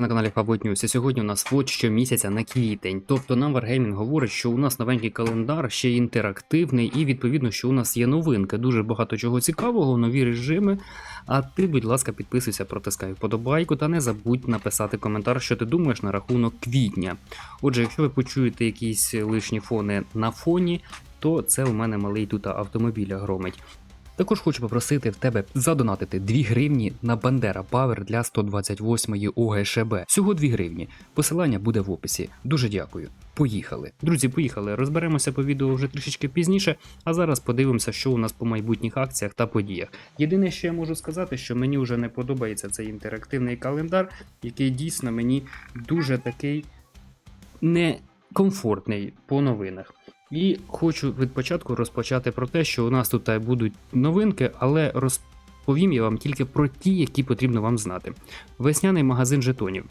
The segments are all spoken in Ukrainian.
На каналі Фабот News. Сьогодні у нас вот щомісяця на квітень. Тобто нам Wargaming говорить, що у нас новенький календар, ще інтерактивний, і відповідно, що у нас є новинки. Дуже багато чого цікавого, нові режими. А ти, будь ласка, підписуйся, протискай вподобайку та не забудь написати коментар, що ти думаєш на рахунок квітня. Отже, якщо ви почуєте якісь лишні фони на фоні, то це у мене малий тут автомобіля громить. Також хочу попросити в тебе задонатити 2 гривні на Бандера Павер для 128-ї ОГШБ. Всього 2 гривні. Посилання буде в описі. Дуже дякую. Поїхали. Друзі, поїхали. Розберемося по відео вже трішечки пізніше, а зараз подивимося, що у нас по майбутніх акціях та подіях. Єдине, що я можу сказати, що мені вже не подобається цей інтерактивний календар, який дійсно мені дуже такий некомфортний по новинах. І хочу від початку розпочати про те, що у нас тут будуть новинки, але розповім я вам тільки про ті, які потрібно вам знати. Весняний магазин жетонів.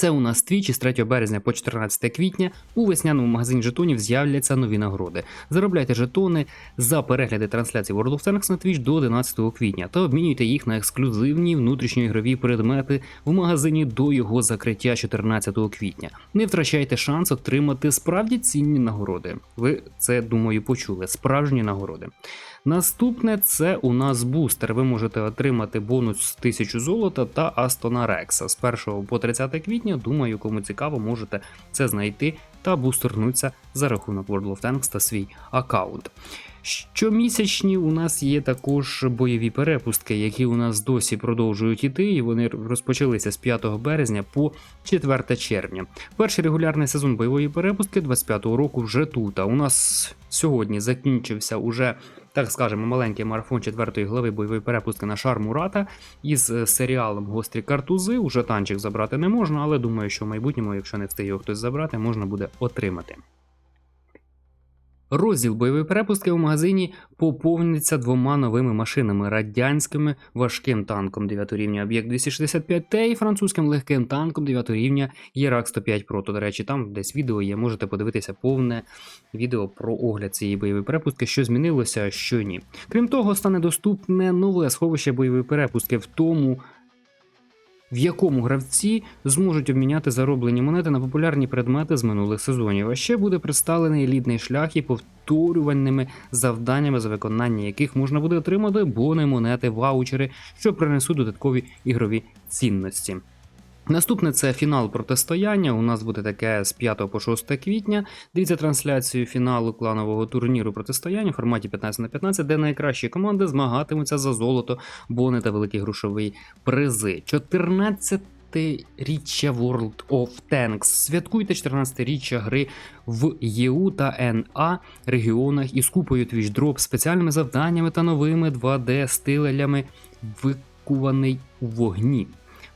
Це у нас твічі з 3 березня по 14 квітня. У весняному магазині жетонів з'являться нові нагороди. Заробляйте жетони за перегляди трансляції World of Tanks на Twitch до 11 квітня та обмінюйте їх на ексклюзивні внутрішньоігрові предмети в магазині до його закриття 14 квітня. Не втрачайте шанс отримати справді цінні нагороди. Ви це думаю почули. Справжні нагороди. Наступне це у нас бустер. Ви можете отримати бонус з 1000 золота та Астона Рекса. З 1 по 30 квітня, думаю, кому цікаво, можете це знайти та бустернутися за рахунок World of Tanks та свій аккаунт. Щомісячні у нас є також бойові перепустки, які у нас досі продовжують іти, і вони розпочалися з 5 березня по 4 червня. Перший регулярний сезон бойової перепустки 25-го року вже тут. А у нас сьогодні закінчився уже. Так скажемо, маленький марафон четвертої глави бойової перепустки на шар Мурата із е, серіалом Гострі картузи. Уже танчик забрати не можна, але думаю, що в майбутньому, якщо не встиг його хтось забрати, можна буде отримати. Розділ бойової перепустки у магазині поповниться двома новими машинами: радянськими важким танком 9 рівня об'єкт 265 т і французьким легким танком 9 рівня Єрак 105 Pro. До речі, там десь відео є, можете подивитися повне відео про огляд цієї бойової перепустки, що змінилося, що ні. Крім того, стане доступне нове сховище бойової перепустки в тому. В якому гравці зможуть обміняти зароблені монети на популярні предмети з минулих сезонів. А ще буде представлений елітний шлях і повторювальними завданнями, за виконання яких можна буде отримати бони, монети, ваучери, що принесуть додаткові ігрові цінності. Наступне це фінал протистояння. У нас буде таке з 5 по 6 квітня. Дивіться трансляцію фіналу кланового турніру протистояння в форматі 15 на 15, де найкращі команди змагатимуться за золото, бони та великі грошові призи. 14 річчя World of Tanks. Святкуйте 14-річчя гри в ЄУ та НА регіонах із купою Twitch Drop, спеціальними завданнями та новими 2D-стилями, викуваний у вогні.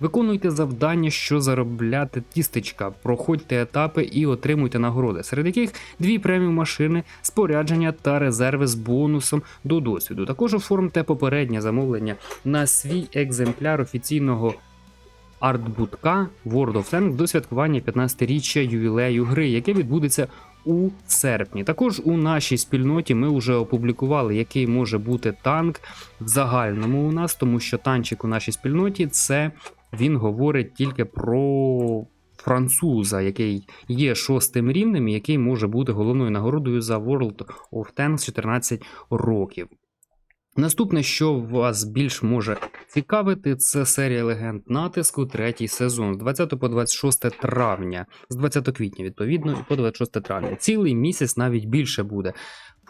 Виконуйте завдання, що заробляти тістечка, проходьте етапи і отримуйте нагороди, серед яких дві преміум машини, спорядження та резерви з бонусом до досвіду. Також оформте попереднє замовлення на свій екземпляр офіційного артбутка World of Tanks до святкування 15-річчя ювілею гри, яке відбудеться у серпні. Також у нашій спільноті ми вже опублікували, який може бути танк в загальному у нас, тому що танчик у нашій спільноті це він говорить тільки про француза, який є шостим рівнем, і який може бути головною нагородою за World of Tanks 14 років. Наступне, що вас більш може цікавити, це серія легенд натиску, третій сезон з 20 по 26 травня, з 20 квітня, відповідно, і по 26 травня. Цілий місяць навіть більше буде.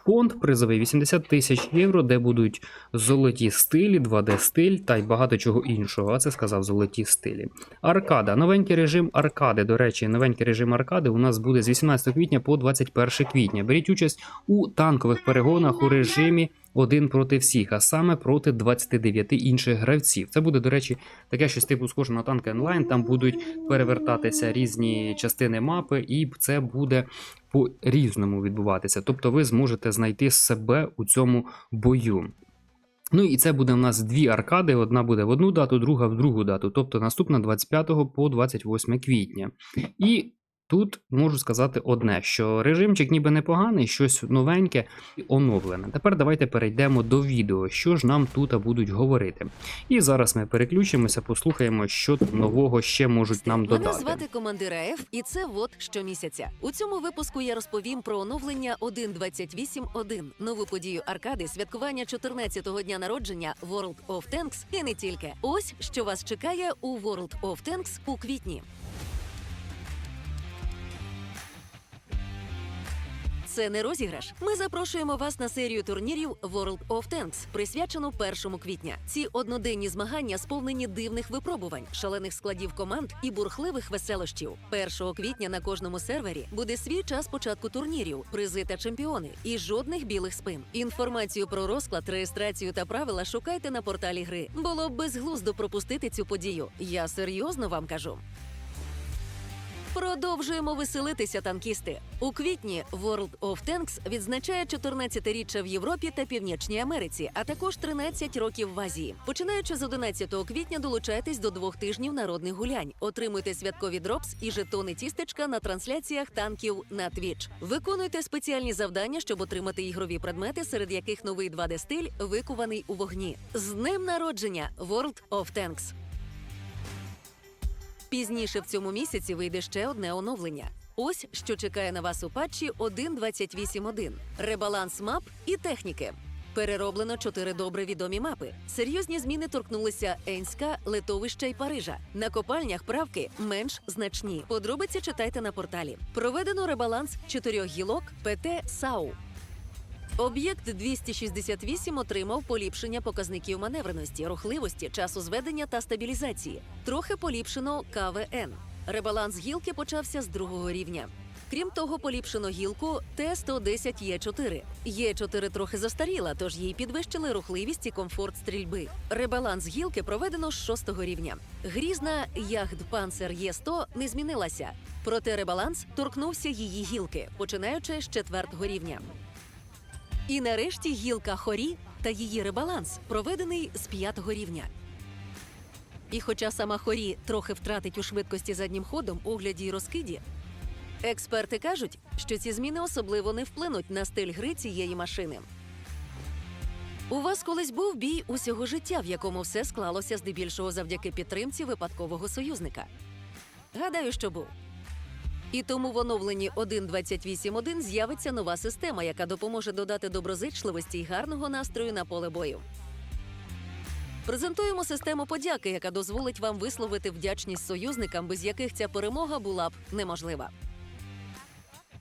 Фонд призовий 80 тисяч євро, де будуть золоті стилі, 2D стиль та й багато чого іншого. А це сказав золоті стилі. Аркада, новенький режим аркади. До речі, новенький режим аркади у нас буде з 18 квітня по 21 квітня. Беріть участь у танкових перегонах у режимі один проти всіх, а саме проти 29 інших гравців. Це буде, до речі, таке щось типу схоже на танки онлайн. Там будуть перевертатися різні частини мапи, і це буде по різному відбуватися. Тобто ви зможете знайти себе у цьому бою. Ну і це буде у нас дві аркади. Одна буде в одну дату, друга в другу дату, тобто наступна 25 по 28 квітня. І Тут можу сказати одне, що режимчик ніби непоганий, щось новеньке і оновлене. Тепер давайте перейдемо до відео, що ж нам тут будуть говорити. І зараз ми переключимося, послухаємо, що нового ще можуть нам Мене додати. звати командир АФ, і це вот щомісяця. У цьому випуску я розповім про оновлення 1.28.1, нову подію аркади, святкування 14-го дня народження World of Tanks і не тільки. Ось що вас чекає у World of Tanks у квітні. Це не розіграш. Ми запрошуємо вас на серію турнірів World of Tanks, присвячену 1 квітня. Ці одноденні змагання сповнені дивних випробувань, шалених складів команд і бурхливих веселощів. 1 квітня на кожному сервері буде свій час початку турнірів, призи та чемпіони і жодних білих спин. Інформацію про розклад, реєстрацію та правила шукайте на порталі гри. Було б безглуздо пропустити цю подію. Я серйозно вам кажу. Продовжуємо веселитися, танкісти. У квітні World of Tanks відзначає 14-річчя в Європі та Північній Америці, а також 13 років в Азії. Починаючи з 11 квітня, долучайтесь до двох тижнів народних гулянь. Отримуйте святкові дропс і жетони тістечка на трансляціях танків на Twitch. Виконуйте спеціальні завдання, щоб отримати ігрові предмети, серед яких новий 2D стиль викуваний у вогні. З днем народження World of Tanks! Пізніше в цьому місяці вийде ще одне оновлення. Ось що чекає на вас у патчі 1.28.1. ребаланс мап і техніки. Перероблено чотири добре відомі мапи. Серйозні зміни торкнулися Енська, Литовища і Парижа. На копальнях правки менш значні. Подробиці читайте на порталі. Проведено ребаланс чотирьох гілок ПТ САУ. Об'єкт 268 отримав поліпшення показників маневреності, рухливості, часу зведення та стабілізації. Трохи поліпшено КВН. Ребаланс гілки почався з другого рівня. Крім того, поліпшено гілку Т-110Е4. Є4 трохи застаріла, тож їй підвищили рухливість і комфорт стрільби. Ребаланс гілки проведено з шостого рівня. Грізна Ягдпанцер Є100 не змінилася, проте ребаланс торкнувся її гілки, починаючи з четвертого рівня. І нарешті гілка хорі та її ребаланс проведений з п'ятого рівня. І хоча сама хорі трохи втратить у швидкості заднім ходом, огляді й розкиді, експерти кажуть, що ці зміни особливо не вплинуть на стиль гри цієї машини. У вас колись був бій усього життя, в якому все склалося здебільшого завдяки підтримці випадкового союзника. Гадаю, що був. І тому в оновленні 1.28.1 з'явиться нова система, яка допоможе додати доброзичливості й гарного настрою на поле бою. Презентуємо систему подяки, яка дозволить вам висловити вдячність союзникам, без яких ця перемога була б неможлива.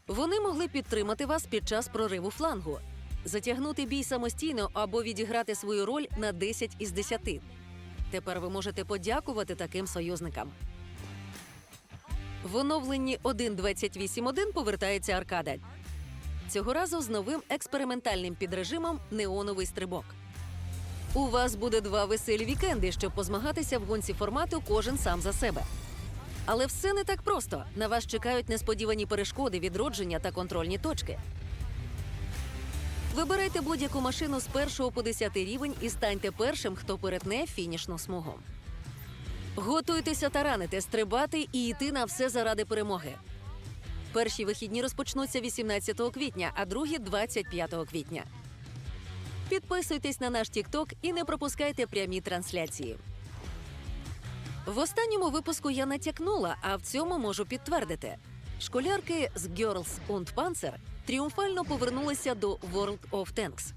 Вони могли підтримати вас під час прориву флангу, затягнути бій самостійно або відіграти свою роль на 10 із 10. Тепер ви можете подякувати таким союзникам. В оновленні 1.28.1 повертається аркада. Цього разу з новим експериментальним підрежимом неоновий стрибок. У вас буде два веселі вікенди, щоб позмагатися в гонці формату кожен сам за себе. Але все не так просто. На вас чекають несподівані перешкоди, відродження та контрольні точки. Вибирайте будь-яку машину з 1 по 10 рівень і станьте першим, хто перетне фінішну смугу. Готуйтеся таранити, стрибати і йти на все заради перемоги. Перші вихідні розпочнуться 18 квітня, а другі 25 квітня. Підписуйтесь на наш TikTok і не пропускайте прямі трансляції. В останньому випуску я натякнула, а в цьому можу підтвердити. Школярки з Girls und Panzer тріумфально повернулися до World of Tanks.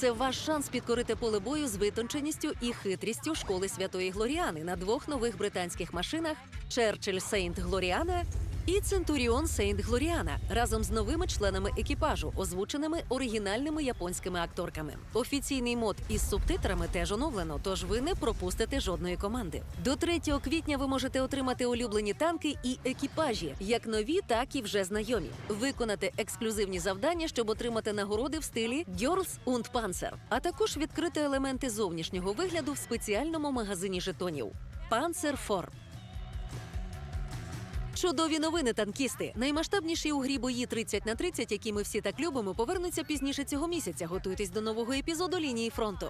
Це ваш шанс підкорити поле бою з витонченістю і хитрістю школи Святої Глоріани на двох нових британських машинах Черчилль Сейнт Глоріана і Центуріон Сейнт Глоріана разом з новими членами екіпажу, озвученими оригінальними японськими акторками. Офіційний мод із субтитрами теж оновлено, тож ви не пропустите жодної команди. До 3 квітня ви можете отримати улюблені танки і екіпажі, як нові, так і вже знайомі. Виконати ексклюзивні завдання, щоб отримати нагороди в стилі Girls und Panzer, а також відкрити елементи зовнішнього вигляду в спеціальному магазині жетонів Panzer 4. Чудові новини, танкісти. Наймасштабніші у грі бої 30 на 30, які ми всі так любимо, повернуться пізніше цього місяця. Готуйтесь до нового епізоду лінії фронту.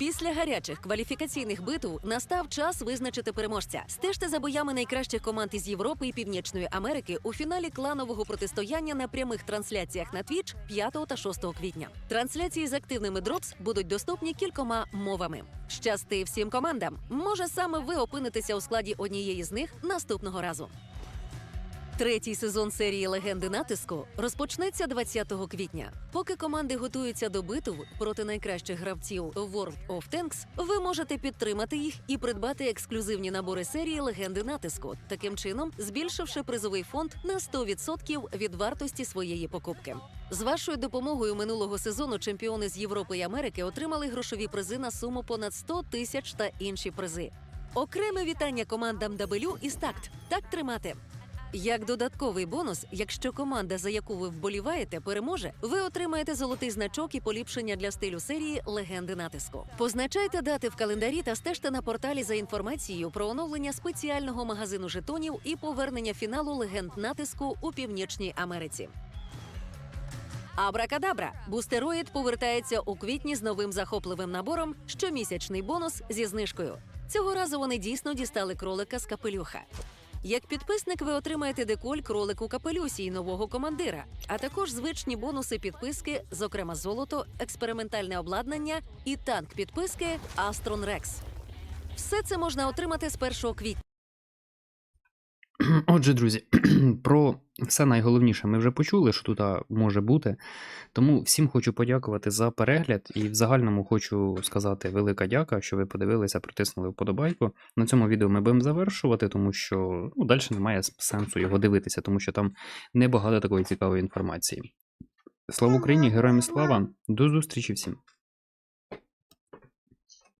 Після гарячих кваліфікаційних битв настав час визначити переможця. Стежте за боями найкращих команд із Європи і Північної Америки у фіналі кланового протистояння на прямих трансляціях на Twitch 5 та 6 квітня. Трансляції з активними дропс будуть доступні кількома мовами. Щасти всім командам! Може, саме ви опинитеся у складі однієї з них наступного разу. Третій сезон серії Легенди натиску розпочнеться 20 квітня. Поки команди готуються до битв проти найкращих гравців World of Tanks, ви можете підтримати їх і придбати ексклюзивні набори серії Легенди натиску, таким чином збільшивши призовий фонд на 100% від вартості своєї покупки. З вашою допомогою минулого сезону чемпіони з Європи і Америки отримали грошові призи на суму понад 100 тисяч та інші призи. Окреме вітання командам Дабелю і Стакт. Так тримати. Як додатковий бонус, якщо команда, за яку ви вболіваєте, переможе, ви отримаєте золотий значок і поліпшення для стилю серії Легенди натиску. Позначайте дати в календарі та стежте на порталі за інформацією про оновлення спеціального магазину жетонів і повернення фіналу легенд натиску у Північній Америці. Абракадабра! Бустероїд повертається у квітні з новим захопливим набором щомісячний бонус зі знижкою. Цього разу вони дійсно дістали кролика з капелюха. Як підписник, ви отримаєте деколь кролику капелюсі і нового командира, а також звичні бонуси підписки, зокрема золото, експериментальне обладнання і танк підписки Астрон Рекс. Все це можна отримати з 1 квітня. Отже, друзі, про все найголовніше ми вже почули, що тут може бути. Тому всім хочу подякувати за перегляд і в загальному хочу сказати велика дяка, що ви подивилися, притиснули вподобайку. На цьому відео ми будемо завершувати, тому що ну, далі немає сенсу його дивитися, тому що там небагато такої цікавої інформації. Слава Україні, героям слава! До зустрічі всім!